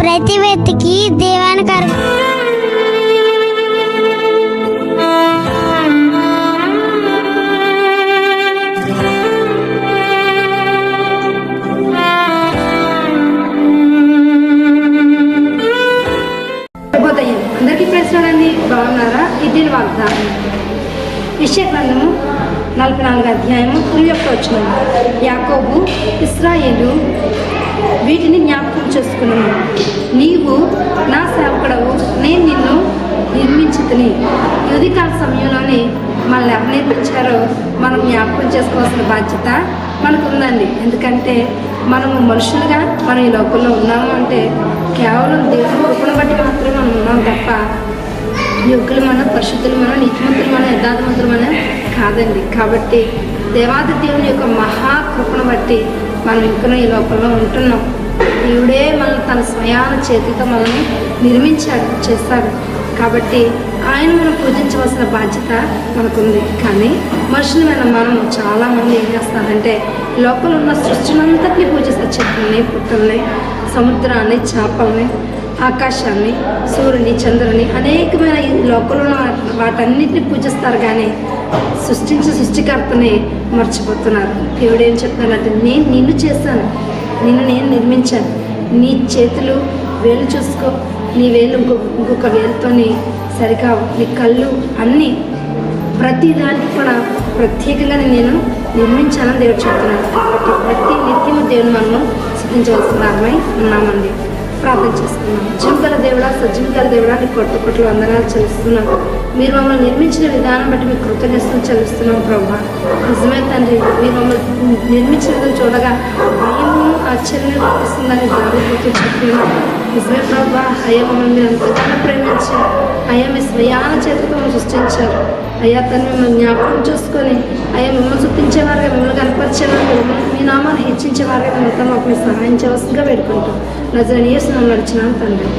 ప్రతి వ్యక్తికి దేవానికి అర్ప శుభోదయం అందరికీ ప్రశ్నలండి. బాగున్నారా? ఇది వాగ్దానం విషయ గ్రంథము నలభై నాలుగు అధ్యాయము తొలి యొక్క వచ్చిన యాకోబు ఇస్రాయేలు వీటిని జ్ఞాపకం చేసుకున్నాను నీవు నా సేవకుడవు. నేను నిన్ను నిర్మించుతుని. యుధికాల సమయంలోనే మనల్ని ఎవరు మనం జ్ఞాపకం చేసుకోవాల్సిన బాధ్యత మనకు ఉందండి ఎందుకంటే మనము మనుషులుగా మనం ఈ లోకంలో ఉన్నాము అంటే కేవలం దేవుని కృపను బట్టి మాత్రమే మనం ఉన్నాం తప్ప యువకులు మన పరిశుద్ధులు మన నీతిమంతులు మన యథార్థమంతులు మన కాదండి. కాబట్టి దేవాది దేవుని యొక్క మహాకృపను బట్టి మనం ఇంకనూ ఈ లోకంలో ఉంటున్నాం. దేవుడే మనల్ని తన స్వయాన చేతితో మనల్ని నిర్మించాడు చేస్తాడు కాబట్టి ఆయన మనం పూజించవలసిన బాధ్యత మనకుంది. కానీ మనుషులమైన మనం చాలామంది ఏం చేస్తారంటే లోపల ఉన్న సృష్టినంతటిని పూజిస్తారు. చెట్లని పుట్టల్ని సముద్రాన్ని చేపల్ని ఆకాశాన్ని సూర్యుని చంద్రుని అనేక లోపల ఉన్న వాటన్నిటిని పూజిస్తారు కానీ సృష్టించిన సృష్టికర్తని మర్చిపోతున్నారు. దేవుడు ఏం చెప్తున్నారంటే నేను నిన్ను చేశాను నిన్ను నేను నిర్మించాను. నీ చేతులు వేలు చూసుకో. నీ వేలు ఇంకొక ఇంకొక వేలుతోని సరికావు. నీ కళ్ళు అన్నీ ప్రతి దానికి కూడా ప్రత్యేకంగా నేను నిర్మించాలని దేవుడు చెప్తున్నాను కాబట్టి ప్రతి నిత్యము దేవుని మనము సిద్ధించవలసిన ఉన్నామండి. ప్రార్థన చేసుకున్నాం జీవగల దేవుడా సజ్జీవగల దేవుడా నీ కొట్టు కొట్లు వందనాలు చెల్లిస్తున్నాం మీరు మమ్మల్ని నిర్మించిన విధానం బట్టి మీకు కృతజ్ఞతలు చెల్లిస్తున్నాం ప్రభా. నిజమే తండ్రి మీరు మమ్మల్ని నిర్మించిన విధం చూడగా భయము ఆశ్చర్యం కనిపిస్తుందని గురించి చెప్తున్నాను నిజమే ప్రభా అయ్యా మమ్మల్ని మీరు అంతగానో ప్రేమించి అయ్యా మీ స్వయాన చేతితో సృష్టించారు. అయ్యా తను మిమ్మల్ని జ్ఞాపకం చూసుకొని అయ్యా మిమ్మల్ని చూపించేవారుగా మిమ్మల్ని కనపరిచేవారు మీ నామాన్ని హెచ్చించేవారుగా మిమ్మల్ని మాకు మీరు సహాయం చేయవలసిందిగా వేడుకుంటాం. నజరనీయస్ నడిచినాను తండ్రి.